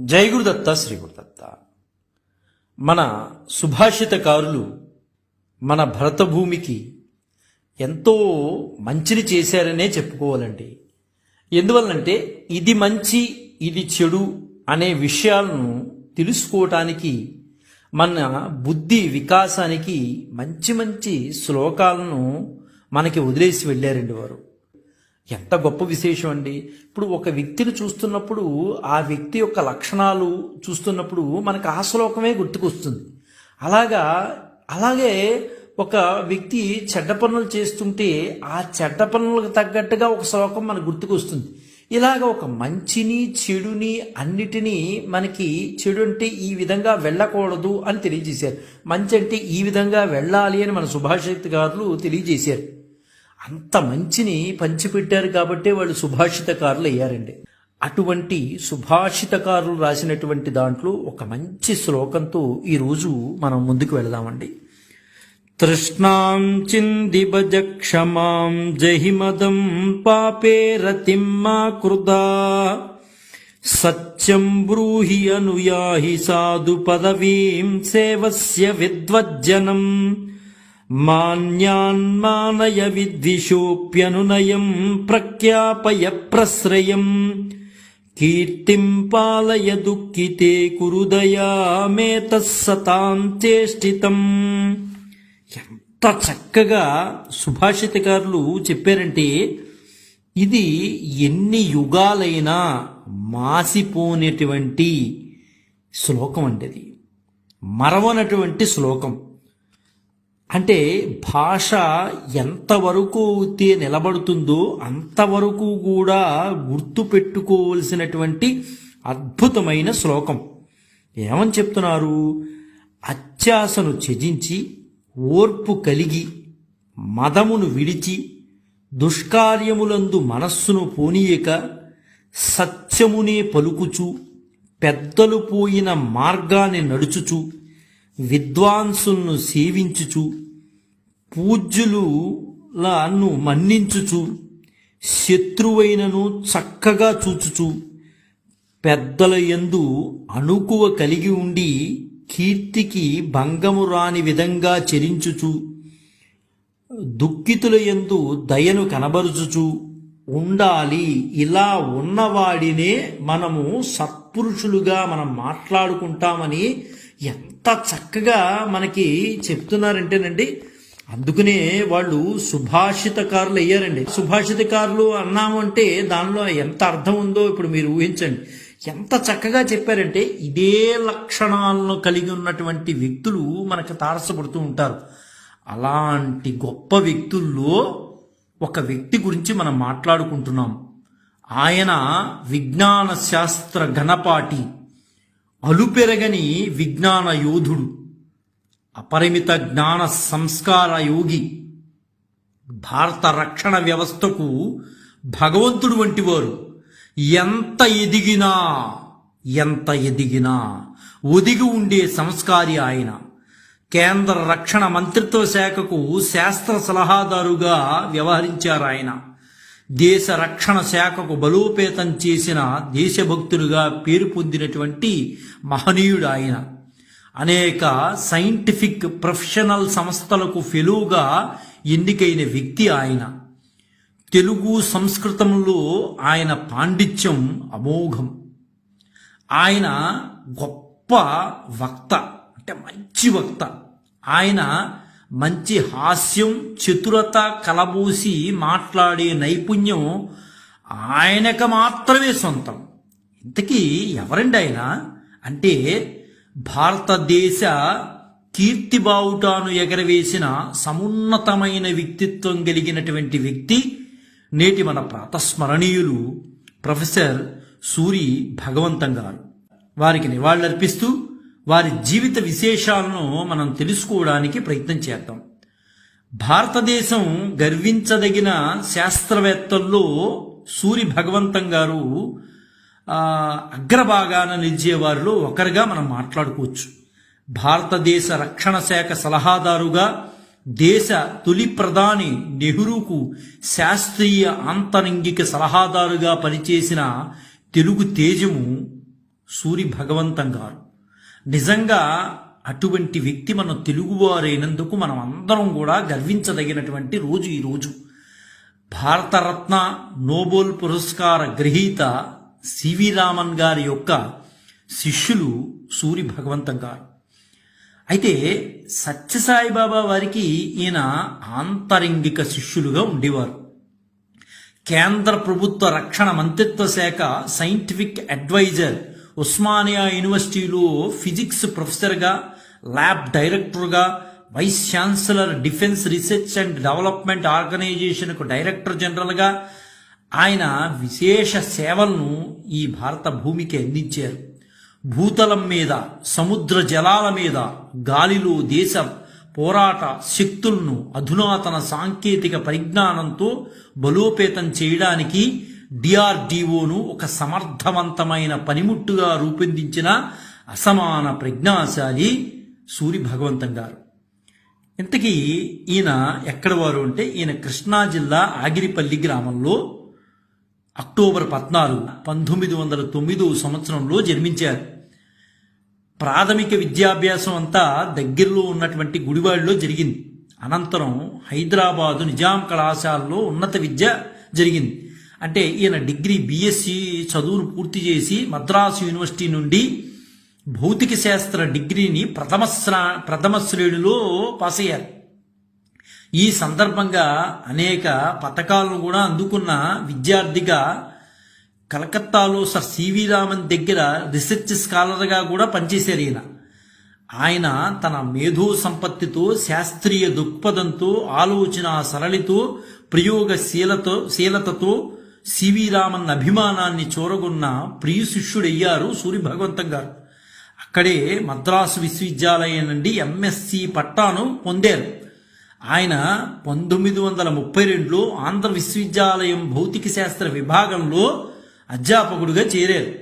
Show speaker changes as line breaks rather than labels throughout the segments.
జై గురుదత్త శ్రీ గురుదత్త మన సుభాషితకారులు మన భరతభూమికి ఎంతో మంచిని చేశారనే చెప్పుకోవాలండి. ఎందువల్లంటే ఇది మంచి ఇది చెడు అనే విషయాలను తెలుసుకోవటానికి మన బుద్ధి వికాసానికి మంచి మంచి శ్లోకాలను మనకి వదిలేసి వెళ్ళారండి వారు. ఎంత గొప్ప విశేషం అండి. ఇప్పుడు ఒక వ్యక్తిని చూస్తున్నప్పుడు ఆ వ్యక్తి యొక్క లక్షణాలు చూస్తున్నప్పుడు మనకు ఆ శ్లోకమే గుర్తుకొస్తుంది. అలాగా అలాగే ఒక వ్యక్తి చెడ్డ పనులు చేస్తుంటే ఆ చెడ్డ పనులకు తగ్గట్టుగా ఒక శ్లోకం మనకు గుర్తుకొస్తుంది. ఇలాగ ఒక మంచిని చెడుని అన్నిటినీ మనకి చెడు అంటే ఈ విధంగా వెళ్ళకూడదు అని తెలియజేశారు. మంచి అంటే ఈ విధంగా వెళ్ళాలి అని మన సుభాషితకారులు తెలియజేశారు. అంత మంచిని పంచిపెట్టారు కాబట్టే వాళ్ళు సుభాషితకారులు అయ్యారండి. అటువంటి సుభాషితకారులు రాసినటువంటి దాంట్లో ఒక మంచి శ్లోకంతో ఈరోజు మనం ముందుకు వెళదామండి. తృష్ణాం చిందిభజ క్షమాం జహిమదం పాపే రతిం మా కృదా. సత్యం బ్రూహి అనుయాహి సాధు పదవీం సేవస్య విద్వజ్జనం. మాన్యాన్మానయ విద్విషోప్యనునయం ప్రఖ్యాపయ ప్రశ్రయం కీర్తిం పాలయ దుఃఖితే కురుదయా చేష్టితం ఎంత చక్కగా సుభాషితకారులు చెప్పారంటే ఇది ఎన్ని యుగాలైనా మాసిపోనేటువంటి శ్లోకం అంటే అది. మరవనటువంటి శ్లోకం. అంటే భాష ఎంతవరకు అయితే నిలబడుతుందో అంతవరకు కూడా గుర్తు పెట్టుకోవలసినటువంటి అద్భుతమైన శ్లోకం. ఏమని చెప్తున్నారు? అత్యాసను త్యజించి ఓర్పు కలిగి మదమును విడిచి దుష్కార్యములందు మనస్సును పోనీయక సత్యమునే పలుకుచు పెద్దలు పోయిన మార్గాన్ని నడుచుచు విద్వాంసులను సేవించుచు పూజ్యులులా నువ్వు మన్నించుచు శత్రువైనను చక్కగా చూచుచు పెద్దల యందు అణుకువ కలిగి ఉండి కీర్తికి భంగము రాని విధంగా చరించుచు దుఃఖితుల యందు దయను కనబరుచుచు ఉండాలి. ఇలా ఉన్నవాడినే మనము సత్పురుషులుగా మనం మాట్లాడుకుంటామని ఎంత చక్కగా మనకి చెప్తున్నారంటేనండి అందుకనే వాళ్ళు సుభాషితకారులు అయ్యారండి సుభాషితకారులు అన్నాము అంటే దానిలో ఎంత అర్థం ఉందో ఇప్పుడు మీరు ఊహించండి. ఎంత చక్కగా చెప్పారంటే ఇదే లక్షణాలను కలిగి ఉన్నటువంటి వ్యక్తులు మనకు తారసపడుతూ ఉంటారు. అలాంటి గొప్ప వ్యక్తుల్లో ఒక వ్యక్తి గురించి మనం మాట్లాడుకుంటున్నాం. ఆయన విజ్ఞాన శాస్త్ర ఘనపాటి అలుపెరగని విజ్ఞాన యోధుడు. అపరిమిత జ్ఞాన సంస్కార యోగి భారత రక్షణ వ్యవస్థకు భగవంతుడు వంటివారు. ఎంత ఎదిగినా ఎంత ఎదిగినా ఒదిగి ఉండే సంస్కారి ఆయన. కేంద్ర రక్షణ మంత్రిత్వ శాఖకు శాస్త్ర సలహాదారుగా వ్యవహరించారు ఆయన. దేశ రక్షణ శాఖకు బలోపేతం చేసిన దేశభక్తులుగా పేరు పొందినటువంటి మహనీయుడు ఆయన. అనేక సైంటిఫిక్ ప్రొఫెషనల్ సంస్థలకు ఫెలోగా ఎన్నికైన వ్యక్తి ఆయన. తెలుగు సంస్కృతంలో ఆయన పాండిత్యం అమోఘం. ఆయన గొప్ప వక్త అంటే మంచి వక్త. ఆయన మంచి హాస్యం చతురత కలబూసి మాట్లాడే నైపుణ్యం ఆయనకు మాత్రమే సొంతం. ఇంతకీ ఎవరండి ఆయన? అంటే భారతదేశ కీర్తి బావుటాను ఎగరవేసిన సమున్నతమైన వ్యక్తిత్వం కలిగినటువంటి వ్యక్తి నేటి మన ప్రాతస్మరణీయులు ప్రొఫెసర్ సూరి భగవంతం గారు. వారికి నివాళులర్పిస్తూ వారి జీవిత విశేషాలను మనం తెలుసుకోవడానికి ప్రయత్నం చేద్దాం. భారతదేశం గర్వించదగిన శాస్త్రవేత్తల్లో సూరి భగవంతం గారు అగ్రభాగాన నిలిచే వారిలో ఒకరిగా మనం మాట్లాడుకోవచ్చు. భారతదేశ రక్షణ శాఖ సలహాదారుగా దేశ తొలి ప్రధాని నెహ్రూకు శాస్త్రీయ ఆంతరంగిక సలహాదారుగా పనిచేసిన తెలుగు తేజము సూరి భగవంతం గారు. నిజంగా అటువంటి వ్యక్తి మన తెలుగువారైనందుకు మనం అందరం కూడా గర్వించదగినటువంటి రోజు ఈ రోజు. భారతరత్న నోబెల్ పురస్కార గ్రహీత సివి రామన్ గారి యొక్క శిష్యులు సూరి భగవంతం గారు. అయితే సత్యసాయిబాబా వారికి ఈయన ఆంతరంగిక శిష్యులుగా ఉండేవారు. కేంద్ర ప్రభుత్వ రక్షణ మంత్రిత్వ శాఖ సైంటిఫిక్ అడ్వైజర్ ఉస్మానియా యూనివర్సిటీలో ఫిజిక్స్ ప్రొఫెసర్గా ల్యాబ్ డైరెక్టర్గా vice chancellor defence research and development ఆర్గనైజేషన్కు director జనరల్గా ఆయన విశేష సేవలను ఈ భారత భూమికి అందించారు. భూతలం మీద సముద్ర జలాల మీద గాలిలో దేశ పోరాట శక్తులను అధునాతన సాంకేతిక పరిజ్ఞానంతో బలోపేతం చేయడానికి డిఆర్డిఓను ఒక సమర్థవంతమైన పనిముట్టుగా రూపొందించిన అసమాన ప్రజ్ఞాశాలి సూరి భగవంతం గారు. ఇంతకీ ఈయన ఎక్కడ వారు అంటే ఈయన కృష్ణా జిల్లా ఆగిరిపల్లి గ్రామంలో అక్టోబర్ పద్నాలుగు పంతొమ్మిది వందల తొమ్మిదో సంవత్సరంలో జన్మించారు. ప్రాథమిక విద్యాభ్యాసం అంతా దగ్గరలో ఉన్నటువంటి గుడివాడలో జరిగింది. అనంతరం హైదరాబాదు నిజాం కళాశాలలో ఉన్నత విద్య జరిగింది. అంటే ఈయన డిగ్రీ బీఎస్సీ చదువును పూర్తి చేసి మద్రాసు యూనివర్సిటీ నుండి భౌతిక శాస్త్ర డిగ్రీని ప్రథమ శ్రా ప్రథమ శ్రేణిలో పాస్ అయ్యారు ఈ సందర్భంగా అనేక పథకాలను కూడా అందుకున్న విద్యార్థిగా కలకత్తాలో సర్ సివి రామన్ దగ్గర రీసెర్చ్ స్కాలర్గా కూడా పనిచేశారు ఈయన. ఆయన తన మేధో సంపత్తితో శాస్త్రీయ దృక్పథంతో ఆలోచన సరళితో ప్రయోగశీలతో శీలతతో సివి రామన్ అభిమానాన్ని చూరగొన్న ప్రియ శిష్యుడయ్యారు సూరి భగవంతం గారు. అక్కడే మద్రాసు విశ్వవిద్యాలయం నుండి ఎంఎస్సి పట్టాను పొందారు. ఆయన పంతొమ్మిది వందల ముప్పై రెండులో ఆంధ్ర విశ్వవిద్యాలయం భౌతిక శాస్త్ర విభాగంలో అధ్యాపకుడిగా చేరారు.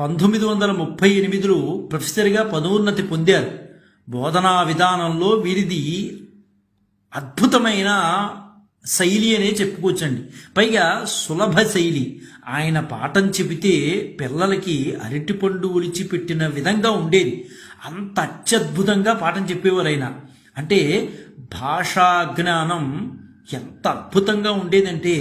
పంతొమ్మిది వందల ముప్పై ఎనిమిదిలో ప్రొఫెసర్గా పదోన్నతి పొందారు. బోధనా విధానంలో వీరిది అద్భుతమైన శైలి అనే చెప్పుకోవచ్చండి. పైగా సులభ శైలి. ఆయన పాఠం చెబితే పిల్లలకి అరటిపండు ఒలిచి పెట్టిన విధంగా ఉండేది. అంత అత్యద్భుతంగా పాఠం చెప్పేవారు ఆయన అంటే భాషా జ్ఞానం ఎంత అద్భుతంగా ఉండేదంటే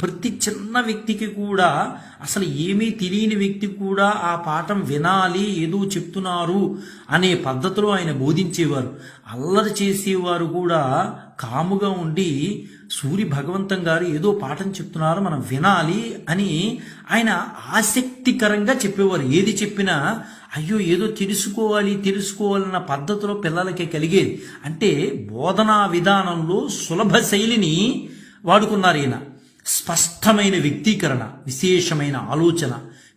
ప్రతి చిన్న వ్యక్తికి కూడా అసలు ఏమీ తెలియని వ్యక్తి కూడా ఆ పాఠం వినాలి ఏదో చెప్తున్నారు అనే పద్ధతిలో ఆయన బోధించేవారు. అల్లరి చేసేవారు కూడా కాముగా ఉండి సూర్య భగవంతం గారు ఏదో పాఠం చెప్తున్నారు మనం వినాలి అని ఆయన ఆసక్తికరంగా చెప్పేవారు. ఏది చెప్పినా అయ్యో ఏదో తెలుసుకోవాలి తెలుసుకోవాలన్న పద్ధతిలో పిల్లలకి కలిగేది. అంటే బోధనా విధానంలో సులభ శైలిని వాడుకున్నారు ఈయన. స్పష్టమైన వ్యక్తీకరణ విశేషమైన ఆలోచన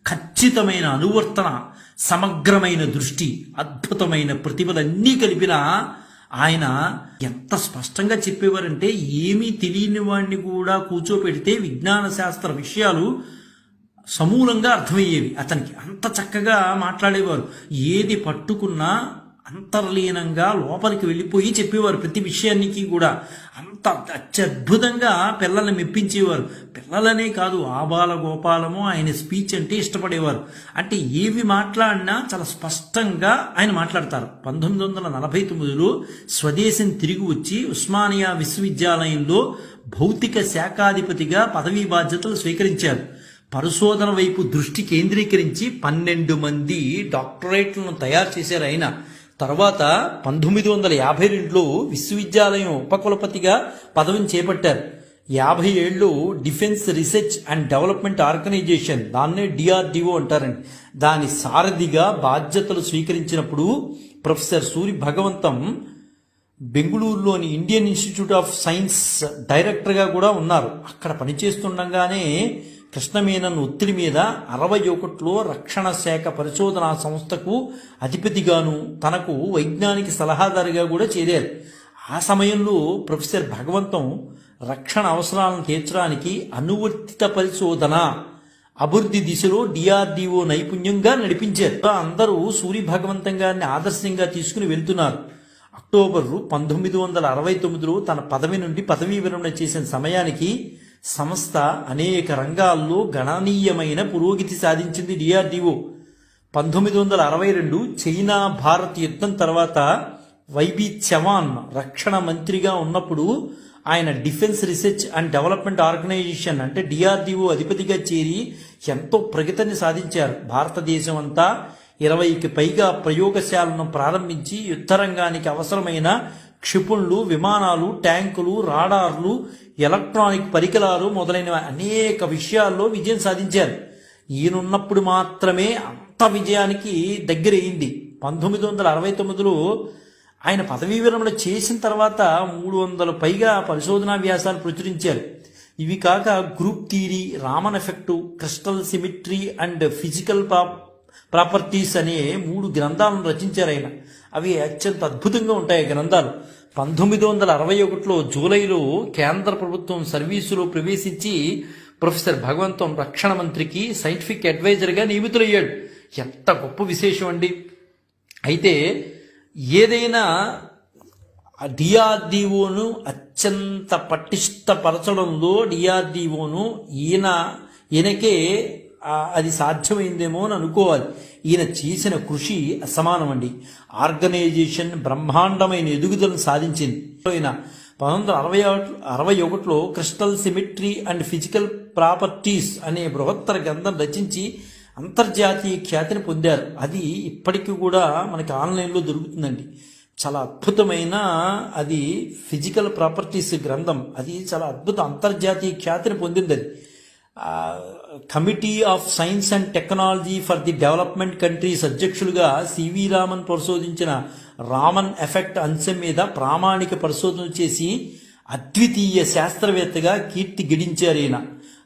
ఖచ్చితమైన అనువర్తన సమగ్రమైన దృష్టి అద్భుతమైన ప్రతిభలన్నీ కలిపిన ఆయన ఎంత స్పష్టంగా చెప్పేవారంటే ఏమీ తెలియని వాడిని కూడా కూర్చోపెడితే విజ్ఞాన శాస్త్ర విషయాలు సమూలంగా అర్థమయ్యేవి. అతనికి అంత చక్కగా మాట్లాడేవారు. ఏది పట్టుకున్నా అంతర్లీనంగా లోపలికి వెళ్ళిపోయి చెప్పేవారు ప్రతి విషయానికి కూడా. అంత అత్యద్భుతంగా పిల్లల్ని మెప్పించేవారు. పిల్లలనే కాదు ఆబాల గోపాలము ఆయన స్పీచ్ అంటే ఇష్టపడేవారు. అంటే ఏవి మాట్లాడినా చాలా స్పష్టంగా ఆయన మాట్లాడతారు. పంతొమ్మిది వందల నలభై తొమ్మిదిలో స్వదేశం తిరిగి వచ్చి ఉస్మానియా విశ్వవిద్యాలయంలో భౌతిక శాఖాధిపతిగా పదవీ బాధ్యతలు స్వీకరించారు. పరిశోధన వైపు దృష్టి కేంద్రీకరించి పన్నెండు మంది డాక్టరేట్లను తయారు చేశారు ఆయన. తర్వాత పంతొమ్మిది వందల యాభై రెండులో విశ్వవిద్యాలయం ఉపకులపతిగా పదవిని చేపట్టారు. యాభై ఏళ్ళు defence research and development organisation దాన్నే డిఆర్డిఓ అంటారండి. దాని సారథిగా బాధ్యతలు స్వీకరించినప్పుడు ప్రొఫెసర్ సూరి భగవంతం బెంగళూరులోని ఇండియన్ ఇన్స్టిట్యూట్ ఆఫ్ సైన్స్ డైరెక్టర్గా కూడా ఉన్నారు. అక్కడ పనిచేస్తుండగానే కృష్ణమేనన్ ఒత్తిడి మీద అరవై ఒకటిలో రక్షణ శాఖ పరిశోధనా సంస్థకు అధిపతిగాను తనకు వైజ్ఞానిక సలహాదారుగా కూడా చేరారు. ఆ సమయంలో ప్రొఫెసర్ భగవంతం రక్షణ అవసరాలను తీర్చడానికి అనువర్తిత పరిశోధన అభివృద్ధి దిశలో డిఆర్డిఓ నైపుణ్యంగా నడిపించారు. అందరూ సూర్య భగవంతం గారిని ఆదర్శంగా తీసుకుని వెళ్తున్నారు. అక్టోబర్ పంతొమ్మిది వందల అరవై తొమ్మిదిలో తన పదవి నుండి పదవీ విరమణ చేసిన సమయానికి సంస్థ అనేక రంగాల్లో గణనీయమైన పురోగతి సాధించింది డిఆర్డిఓ. పంతొమ్మిది వందల అరవై రెండు చైనా భారత్ యుద్ధం తర్వాత వైబి చవాన్ రక్షణ మంత్రిగా ఉన్నప్పుడు ఆయన defence research and development organisation అంటే డిఆర్డిఓ అధిపతిగా చేరి ఎంతో ప్రగతిని సాధించారు. భారతదేశం అంతా ఇరవైకి పైగా ప్రయోగశాలను ప్రారంభించి యుద్ధ రంగానికి అవసరమైన క్షిపుణులు విమానాలు ట్యాంకులు రాడార్లు ఎలక్ట్రానిక్ పరికరాలు మొదలైన అనేక విషయాల్లో విజయం సాధించారు. ఈయనున్నప్పుడు మాత్రమే అంత విజయానికి దగ్గరయ్యింది. పంతొమ్మిది వందల అరవై తొమ్మిదిలో ఆయన పదవీ విరమణ చేసిన తర్వాత మూడు వందల పైగా పరిశోధనా వ్యాసాలు ప్రచురించారు. ఇవి కాక group theory Raman effect crystal symmetry and physical properties అనే మూడు గ్రంథాలను రచించారు ఆయన. అవి అత్యంత అద్భుతంగా ఉంటాయి గ్రంథాలు. పంతొమ్మిది వందల అరవై ఒకటిలో జూలైలో కేంద్ర ప్రభుత్వం సర్వీసులో ప్రవేశించి ప్రొఫెసర్ భగవంతం రక్షణ మంత్రికి సైంటిఫిక్ అడ్వైజర్గా నియమితులయ్యాడు. ఎంత గొప్ప విశేషం అండి. అయితే ఏదైనా డిఆర్డిఓను అత్యంత పటిష్టపరచడంలో డిఆర్డిఓను ఈయన ఈయనకే అది సాధ్యమైందేమో అని అనుకోవాలి. ఈయన చేసిన కృషి అసమానం అండి ఆర్గనైజేషన్ బ్రహ్మాండమైన ఎదుగుదలను సాధించింది. ఆయన పంతొమ్మిది వందల అరవై అరవై ఒకటిలో crystal symmetry and physical properties అనే బృహత్తర గ్రంథం రచించి అంతర్జాతీయ ఖ్యాతిని పొందారు. అది ఇప్పటికీ కూడా మనకి ఆన్లైన్లో దొరుకుతుందండి. చాలా అద్భుతమైన అది ఫిజికల్ ప్రాపర్టీస్ గ్రంథం. అది చాలా అద్భుత అంతర్జాతీయ ఖ్యాతిని పొందింది అది. Committee of science and technology for the development countries అధ్యక్షులుగా సివి రామన్ పరిశోధించిన రామన్ ఎఫెక్ట్ అంశం మీద ప్రామాణిక పరిశోధన చేసి అద్వితీయ శాస్త్రవేత్తగా కీర్తి గడించారు ఈయన.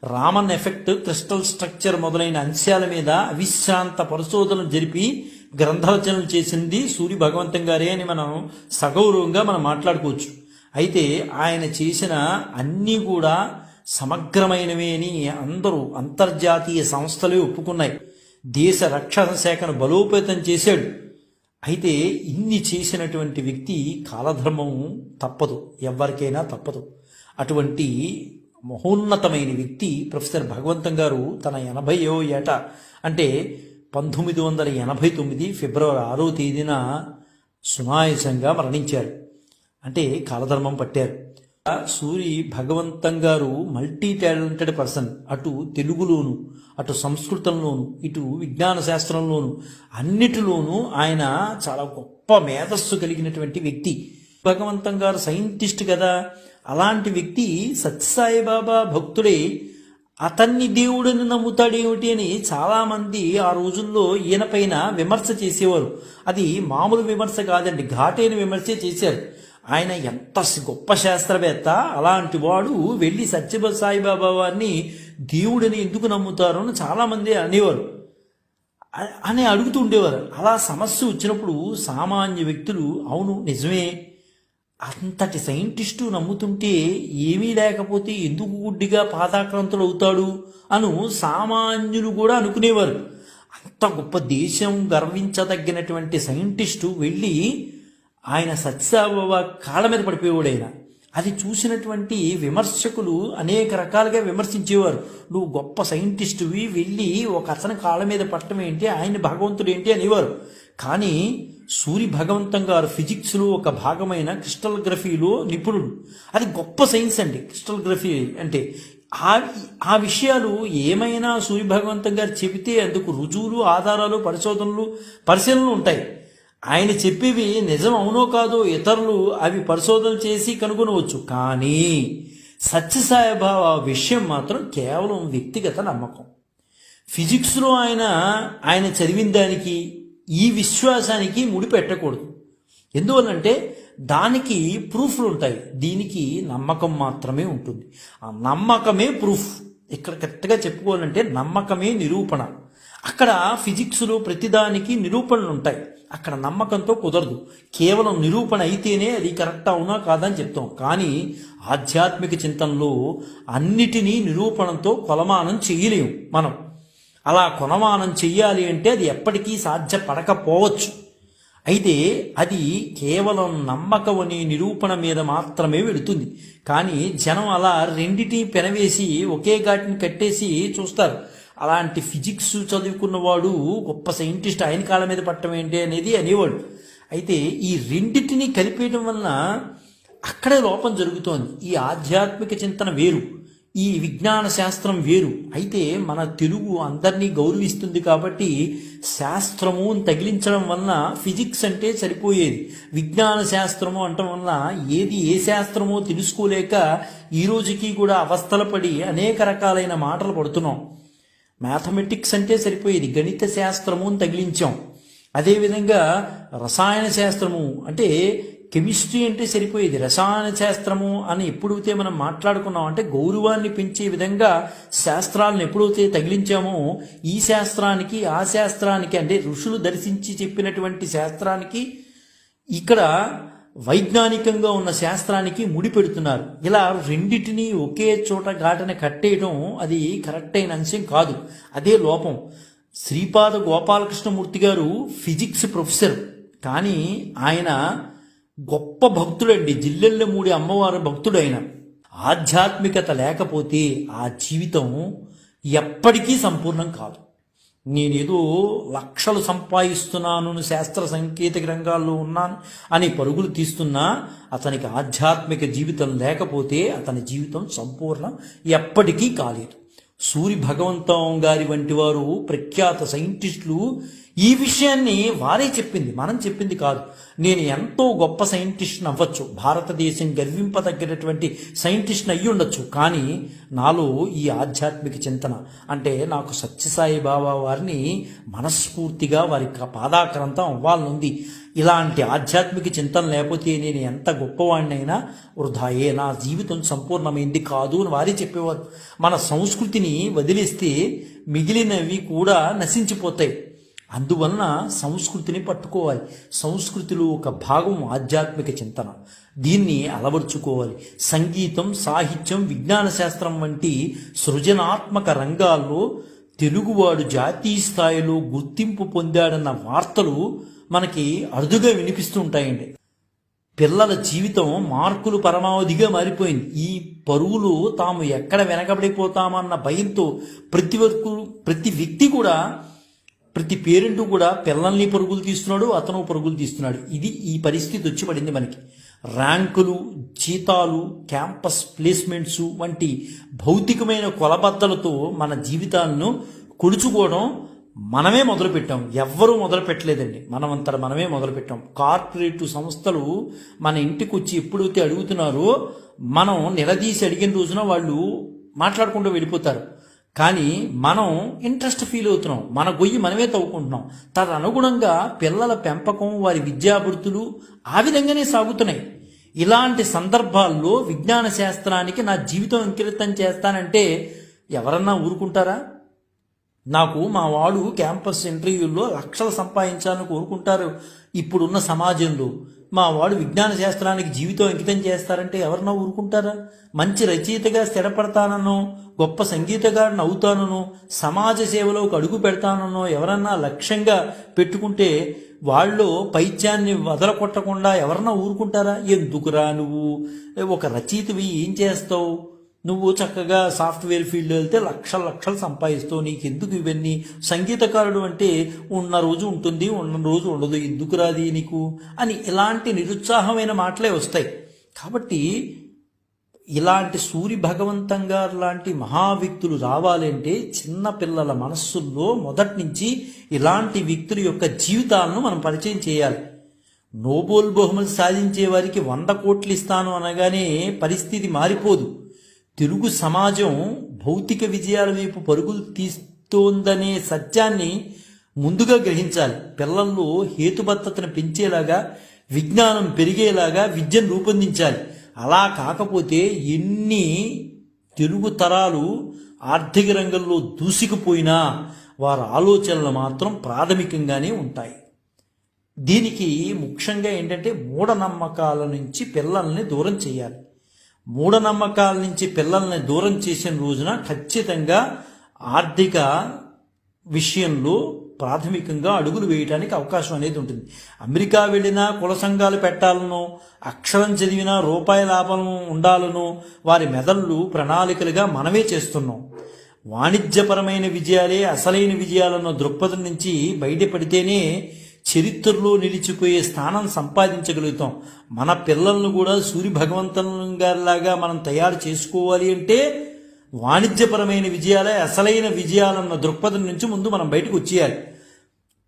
రామన్ ఎఫెక్ట్ క్రిస్టల్ స్ట్రక్చర్ మొదలైన అంశాల మీద అవిశ్రాంత పరిశోధనలు జరిపి గ్రంథరచనలు చేసింది సూర్య భగవంతం గారే అని మనం సగౌరవంగా మనం మాట్లాడుకోవచ్చు. అయితే ఆయన చేసిన అన్నీ కూడా సమగ్రమైనవి అని అందరూ అంతర్జాతీయ సంస్థలే ఒప్పుకున్నాయి. దేశ రక్షణ శాఖను బలోపేతం చేశాడు. అయితే ఇన్ని చేసినటువంటి వ్యక్తి కాలధర్మం తప్పదు ఎవరికైనా తప్పదు. అటువంటి మహోన్నతమైన వ్యక్తి ప్రొఫెసర్ భగవంతం గారు తన ఎనభైయో ఏట అంటే పంతొమ్మిది వందల ఎనభై తొమ్మిది ఫిబ్రవరి ఆరో తేదీన సునాయసంగా మరణించారు. అంటే కాలధర్మం పట్టారు. సూరి భగవంతం గారు మల్టీ టాలెంటెడ్ పర్సన్. అటు తెలుగులోను అటు సంస్కృతంలోను ఇటు విజ్ఞాన శాస్త్రంలోను అన్నిటిలోనూ ఆయన చాలా గొప్ప మేధస్సు కలిగినటువంటి వ్యక్తి. భగవంతం గారు సైంటిస్ట్ కదా. అలాంటి వ్యక్తి సత్యసాయిబాబా భక్తుడే. అతన్ని దేవుడిని నమ్ముతాడేమిటి అని చాలామంది ఆ రోజుల్లో ఈయన పైన విమర్శ చేసేవారు. అది మామూలు విమర్శ కాదండి ఘాటైన విమర్శ చేశారు. ఆయన ఎంత గొప్ప శాస్త్రవేత్త. అలాంటి వాడు వెళ్ళి సత్యబ సాయిబాబా వారిని దేవుడిని ఎందుకు నమ్ముతారు అని చాలామంది అనేవారు. అని అడుగుతూ ఉండేవారు. అలా సమస్య వచ్చినప్పుడు సామాన్య వ్యక్తులు అవును నిజమే. అంతటి సైంటిస్టు నమ్ముతుంటే ఏమీ లేకపోతే ఎందుకు గుడ్డిగా పాదాక్రాంతులు అవుతాడు అను సామాన్యులు కూడా అనుకునేవారు. అంత గొప్ప దేశం గర్వించదగినటువంటి సైంటిస్టు వెళ్ళి ఆయన సత్యసాయిబాబా కాళ్ళ మీద పడిపోయేవాడు ఆయన అది చూసినటువంటి విమర్శకులు అనేక రకాలుగా విమర్శించేవారు. నువ్వు గొప్ప సైంటిస్టువి వెళ్ళి ఒక అతని కాళ్ళ మీద పట్టడం ఏంటి ఆయన భగవంతుడు ఏంటి అనేవారు. కానీ సూర్య భగవంతం గారు ఫిజిక్స్లో ఒక భాగమైన క్రిస్టల్గ్రఫీలో నిపుణుడు. అది గొప్ప సైన్స్ అండి క్రిస్టల్గ్రఫీ అంటే. ఆ ఆ విషయాలు ఏమైనా సూర్య భగవంతం గారు చెబితే అందుకు రుజువులు ఆధారాలు పరిశోధనలు పరిశీలనలు ఉంటాయి. ఆయన చెప్పేవి నిజం అవునో కాదో ఇతరులు అవి పరిశోధన చేసి కనుగొనవచ్చు. కానీ సత్యసాయిబాబా విషయం మాత్రం కేవలం వ్యక్తిగత నమ్మకం. ఫిజిక్స్లో ఆయన ఆయన చదివిన దానికి ఈ విశ్వాసానికి ముడిపెట్టకూడదు. ఎందువల్లంటే దానికి ప్రూఫ్లు ఉంటాయి. దీనికి నమ్మకం మాత్రమే ఉంటుంది. ఆ నమ్మకమే ప్రూఫ్. ఇక్కడ కరెక్ట్గా చెప్పుకోవాలంటే నమ్మకమే నిరూపణ. అక్కడ ఫిజిక్స్లో ప్రతిదానికి నిరూపణలు ఉంటాయి అక్కడ నమ్మకంతో కుదరదు. కేవలం నిరూపణ అయితేనే అది కరెక్ట్ అవునా కాదని చెప్తాం. కానీ ఆధ్యాత్మిక చింతనలో అన్నిటినీ నిరూపణతో కొలమానం చేయలేము మనం. అలా కొనమానం చెయ్యాలి అంటే అది ఎప్పటికీ సాధ్యపడకపోవచ్చు. అయితే అది కేవలం నమ్మకం అనే నిరూపణ మీద మాత్రమే వెళుతుంది. కానీ జనం అలా రెండిటి పెనవేసి ఒకే ఘాటిని కట్టేసి చూస్తారు. అలాంటి ఫిజిక్స్ చదువుకున్న వాడు గొప్ప సైంటిస్ట్ ఆయన కాళ్ళ మీద పట్టడం ఏంటి అనేది అనేవాడు. అయితే ఈ రెండింటిని కలిపేయడం వలన అక్కడే లోపం జరుగుతోంది. ఈ ఆధ్యాత్మిక చింతన వేరు. ఈ విజ్ఞాన శాస్త్రం వేరు. అయితే మన తెలుగు అందరినీ గౌరవిస్తుంది కాబట్టి శాస్త్రము తగిలించడం వలన ఫిజిక్స్ అంటే సరిపోయేది. విజ్ఞాన శాస్త్రము అంటం వలన ఏది ఏ శాస్త్రమో తెలుసుకోలేక ఈ రోజుకి కూడా అవస్థలు పడి అనేక రకాలైన మాటలు పడుతున్నాం. మ్యాథమెటిక్స్ అంటే సరిపోయేది. గణిత శాస్త్రము అని తగిలించాం అదేవిధంగా రసాయన శాస్త్రము అంటే కెమిస్ట్రీ అంటే సరిపోయేది. రసాయన శాస్త్రము అని ఎప్పుడైతే మనం మాట్లాడుకున్నాం అంటే గౌరవాన్ని పెంచే విధంగా శాస్త్రాలను ఎప్పుడైతే తగిలించామో ఈ శాస్త్రానికి ఆ శాస్త్రానికి అంటే ఋషులు దర్శించి చెప్పినటువంటి శాస్త్రానికి ఇక్కడ వైజ్ఞానికంగా ఉన్న శాస్త్రానికి ముడిపెడుతున్నారు ఇలా రెండింటినీ ఒకే చోట ఘాటన కట్టేయడం అది కరెక్ట్ అయిన అంశం కాదు. అదే లోపం. శ్రీపాద గోపాలకృష్ణమూర్తి గారు ఫిజిక్స్ ప్రొఫెసర్. కానీ ఆయన గొప్ప భక్తుడండి. జిల్లెళ్ళ మూడి అమ్మవారి భక్తుడు ఆయన ఆధ్యాత్మికత లేకపోతే ఆ జీవితం ఎప్పటికీ సంపూర్ణం కాదు. నేనేదో లక్షలు సంపాదిస్తున్నాను శాస్త్ర సాంకేతిక రంగాల్లో ఉన్నాను అని పరుగులు తీస్తున్నా అతనికి ఆధ్యాత్మిక జీవితం లేకపోతే అతని జీవితం సంపూర్ణం ఎప్పటికీ కాలేదు. సూరి భగవంతం గారి వంటి వారు ప్రఖ్యాత సైంటిస్టులు ఈ విషయాన్ని వారే చెప్పింది మనం చెప్పింది కాదు. నేను ఎంతో గొప్ప సైంటిస్ట్ అవ్వచ్చు భారతదేశం గర్వింపదగినటువంటి సైంటిస్ట్ అయ్యి ఉండొచ్చు కానీ నాలో ఈ ఆధ్యాత్మిక చింతన అంటే నాకు సత్యసాయి బాబా వారిని మనస్ఫూర్తిగా వారి పాదాక్రాంతం అవ్వాలనుంది. ఇలాంటి ఆధ్యాత్మిక చింతన లేకపోతే నేను ఎంత గొప్పవాడినైనా వృధాయే నా జీవితం సంపూర్ణమైంది కాదు అని వారే చెప్పేవారు. మన సంస్కృతిని వదిలేస్తే మిగిలినవి కూడా నశించిపోతాయి. అందువలన సంస్కృతిని పట్టుకోవాలి. సంస్కృతిలో ఒక భాగం ఆధ్యాత్మిక చింతన. దీన్ని అలవర్చుకోవాలి. సంగీతం సాహిత్యం విజ్ఞాన శాస్త్రం వంటి సృజనాత్మక రంగాల్లో తెలుగువాడు జాతీయ స్థాయిలో గుర్తింపు పొందాడన్న వార్తలు మనకి అరుదుగా వినిపిస్తుంటాయండి. పిల్లల జీవితం మార్కులు పరమావధిగా మారిపోయింది. ఈ పరువులు తాము ఎక్కడ వెనకబడిపోతామన్న భయంతో ప్రతి వరకు ప్రతి వ్యక్తి కూడా ప్రతి పేరెంటు కూడా పిల్లల్ని పరుగులు తీస్తున్నాడు అతను పరుగులు తీస్తున్నాడు. ఇది ఈ పరిస్థితి వచ్చి పడింది మనకి. ర్యాంకులు జీతాలు క్యాంపస్ ప్లేస్మెంట్స్ వంటి భౌతికమైన కొలబద్దలతో మన జీవితాలను కొడుచుకోవడం మనమే మొదలుపెట్టాం. ఎవ్వరూ మొదలు పెట్టలేదండి మనమంతట మనమే మొదలుపెట్టాం. కార్పొరేట్ సంస్థలు మన ఇంటికి వచ్చి ఎప్పుడైతే అడుగుతున్నారో మనం నిలదీసి అడిగిన రోజున వాళ్ళు మాట్లాడుకుంటూ వెళ్ళిపోతారు. కానీ మనం ఇంట్రెస్ట్ ఫీల్ అవుతున్నాం. మన గొయ్యి మనమే తవ్వుకుంటున్నాం. తదనుగుణంగా పిల్లల పెంపకం వారి విద్యాభివృద్ధులు ఆ విధంగానే సాగుతున్నాయి. ఇలాంటి సందర్భాల్లో విజ్ఞాన శాస్త్రానికి నా జీవితం అంకితం చేస్తానంటే ఎవరన్నా ఊరుకుంటారా? నాకు మా వాడు క్యాంపస్ ఇంటర్వ్యూల్లో లక్షలు సంపాదించాలని కోరుకుంటారు. ఇప్పుడున్న సమాజంలో మా వాడు విజ్ఞాన శాస్త్రానికి జీవితం అంకితం చేస్తారంటే ఎవరన్నా ఊరుకుంటారా? మంచి రచయితగా స్థిరపడతాననో గొప్ప సంగీతగాడిని అవుతాననో సమాజ సేవలోకి అడుగు పెడతాననో ఎవరన్నా లక్ష్యంగా పెట్టుకుంటే వాళ్ళు పైత్యాన్ని వదలకొట్టకుండా ఎవరన్నా ఊరుకుంటారా? ఎందుకురా నువ్వు? ఒక రచయితవి ఏం చేస్తావు? నువ్వు చక్కగా సాఫ్ట్వేర్ ఫీల్డ్ వెళ్తే లక్షల లక్షలు సంపాదిస్తావు నీకు ఎందుకు ఇవన్నీ? సంగీతకారుడు అంటే ఉన్న రోజు ఉంటుంది ఉన్న రోజు ఉండదు ఎందుకు రాది నీకు? అని ఇలాంటి నిరుత్సాహమైన మాటలే వస్తాయి. కాబట్టి ఇలాంటి సూర్య భగవంతం గారు లాంటి మహావ్యక్తులు రావాలంటే చిన్న పిల్లల మనస్సుల్లో మొదటి నుంచి ఇలాంటి వ్యక్తుల యొక్క జీవితాలను మనం పరిచయం చేయాలి. నోబోల్ బహుమతి సాధించే వారికి వంద కోట్లు ఇస్తాను అనగానే పరిస్థితి మారిపోదు. తెలుగు సమాజం భౌతిక విజయాల వైపు పరుగులు తీస్తోందనే సత్యాన్ని ముందుగా గ్రహించాలి. పిల్లల్లో హేతుబద్ధతను పెంచేలాగా విజ్ఞానం పెరిగేలాగా విద్యను రూపొందించాలి. అలా కాకపోతే ఎన్ని తెలుగు తరాలు ఆర్థిక రంగంలో దూసుకుపోయినా వారి ఆలోచనలు మాత్రం ప్రాథమికంగానే ఉంటాయి. దీనికి ముఖ్యంగా ఏంటంటే మూఢనమ్మకాల నుంచి పిల్లల్ని దూరం చేయాలి. మూఢనమ్మకాల నుంచి పిల్లల్ని దూరం చేసిన రోజున ఖచ్చితంగా ఆర్థిక విషయంలో ప్రాథమికంగా అడుగులు వేయడానికి అవకాశం అనేది ఉంటుంది. అమెరికా వెళ్ళినా కుల సంఘాలు పెట్టాలనో అక్షరం చదివినా రూపాయి లాభం ఉండాలనో వారి మెదళ్ళు ప్రణాళికలుగా మనమే చేస్తున్నాం. వాణిజ్యపరమైన విజయాలే అసలైన విజయాలన్న దృక్పథం నుంచి బయటపడితేనే చరిత్రలో నిలిచిపోయే స్థానం సంపాదించగలుగుతాం. మన పిల్లలను కూడా సూర్య భగవంతం గారిలాగా మనం తయారు చేసుకోవాలి అంటే వాణిజ్యపరమైన విజయాలే అసలైన విజయాలన్న దృక్పథం నుంచి ముందు మనం బయటకు వచ్చేయాలి.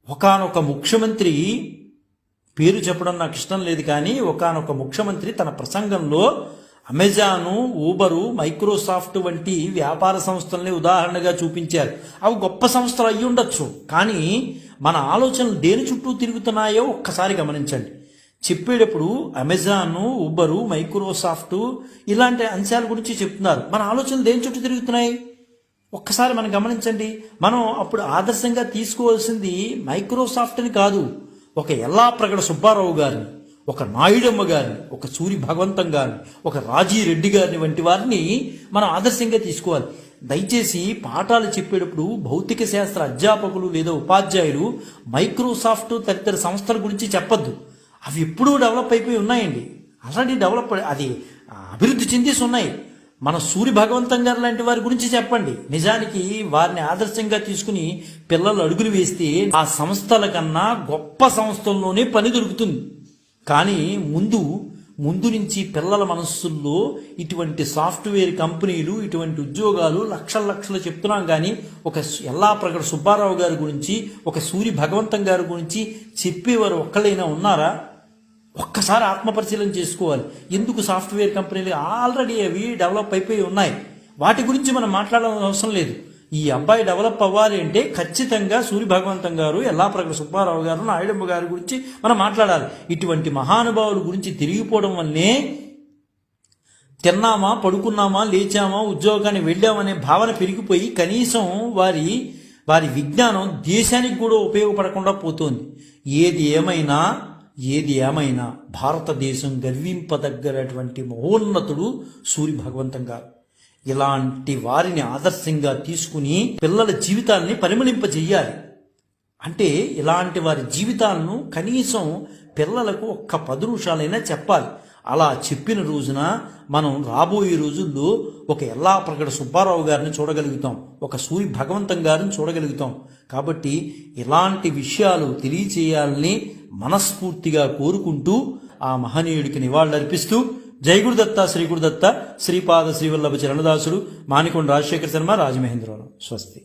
ఒకానొక ముఖ్యమంత్రి పేరు చెప్పడం నాకు ఇష్టం లేదు కానీ ఒకానొక ముఖ్యమంత్రి తన ప్రసంగంలో అమెజాను ఊబరు మైక్రోసాఫ్ట్ వంటి వ్యాపార సంస్థల్ని ఉదాహరణగా చూపించారు. అవి గొప్ప సంస్థలు అయి ఉండొచ్చు. కానీ మన ఆలోచనలు దేని చుట్టూ తిరుగుతున్నాయో ఒక్కసారి గమనించండి. చెప్పేటప్పుడు అమెజాన్ ఊబరు మైక్రోసాఫ్ట్ ఇలాంటి అంశాల గురించి చెప్తున్నారు. మన ఆలోచనలు దేని చుట్టూ తిరుగుతున్నాయి? ఒక్కసారి మనం గమనించండి. మనం అప్పుడు ఆదర్శంగా తీసుకోవాల్సింది మైక్రోసాఫ్ట్ని కాదు ఒక ఎల్లా ప్రగడ సుబ్బారావు గారిని. ఒక నాయుడమ్మ గారిని ఒక సూరి భగవంతం గారిని ఒక రాజీ రెడ్డి గారిని వంటి వారిని మనం ఆదర్శంగా తీసుకోవాలి. దయచేసి పాఠాలు చెప్పేటప్పుడు భౌతిక శాస్త్ర అధ్యాపకులు లేదా ఉపాధ్యాయులు మైక్రోసాఫ్ట్ తదితర సంస్థల గురించి చెప్పొద్దు. అవి ఎప్పుడూ డెవలప్ అయిపోయి ఉన్నాయండి. ఆల్రెడీ డెవలప్ అది అభివృద్ధి చెందేసి ఉన్నాయి. మన సూర్య భగవంతం గారు లాంటి వారి గురించి చెప్పండి. నిజానికి వారిని ఆదర్శంగా తీసుకుని పిల్లలు అడుగులు వేస్తే ఆ సంస్థల కన్నా గొప్ప సంస్థల్లోనే పని దొరుకుతుంది. కానీ ముందు ముందు నుంచి పిల్లల మనస్సుల్లో ఇటువంటి సాఫ్ట్వేర్ కంపెనీలు ఇటువంటి ఉద్యోగాలు లక్షల లక్షలు చెప్తున్నాం కానీ ఒక ఎల్లా ప్రగడ సుబ్బారావు గారి గురించి ఒక సూరి భగవంతం గారి గురించి చెప్పేవారు ఒక్కళ్ళైనా ఉన్నారా? ఒక్కసారి ఆత్మపరిశీలన చేసుకోవాలి. ఎందుకు సాఫ్ట్వేర్ కంపెనీలు ఆల్రెడీ అవి డెవలప్ అయిపోయి ఉన్నాయి? వాటి గురించి మనం మాట్లాడాల్సిన అవసరం లేదు. ఈ అబ్బాయి డెవలప్ అవ్వాలి అంటే ఖచ్చితంగా సూర్య భగవంతం గారు ఎల్లాప్రగడ సుబ్బారావు గారు నాయుడమ్మ గారి గురించి మనం మాట్లాడాలి. ఇటువంటి మహానుభావుల గురించి తిరిగిపోవడం వల్లనే తిన్నామా పడుకున్నామా లేచామా ఉద్యోగానికి వెళ్ళామనే భావన పెరిగిపోయి కనీసం వారి వారి విజ్ఞానం దేశానికి కూడా ఉపయోగపడకుండా పోతోంది. ఏది ఏమైనా ఏది ఏమైనా భారతదేశం గర్వింపదగ్గరటువంటి మహోన్నతుడు సూర్య భగవంతం గారు. ఇలాంటి వారిని ఆదర్శంగా తీసుకుని పిల్లల జీవితాల్ని పరిమళింపజేయాలి. అంటే ఇలాంటి వారి జీవితాలను కనీసం పిల్లలకు ఒక్క పది నిమిషాలైనా చెప్పాలి. అలా చెప్పిన రోజున మనం రాబోయే రోజుల్లో ఒక ఎల్లా ప్రకట సుబ్బారావు గారిని చూడగలుగుతాం. ఒక సూర్య భగవంతం గారిని చూడగలుగుతాం. కాబట్టి ఇలాంటి విషయాలు తెలియచేయాలని మనస్ఫూర్తిగా కోరుకుంటూ ఆ మహనీయుడికి నివాళులర్పిస్తూ జయగురుదత్త శ్రీగురుదత్త శ్రీ గురుదత్త శ్రీపాద శ్రీవల్లభ చరణదాసుడు మానికొండ రాజశేఖర శర్మ రాజమహేంద్రవరం. స్వస్తి.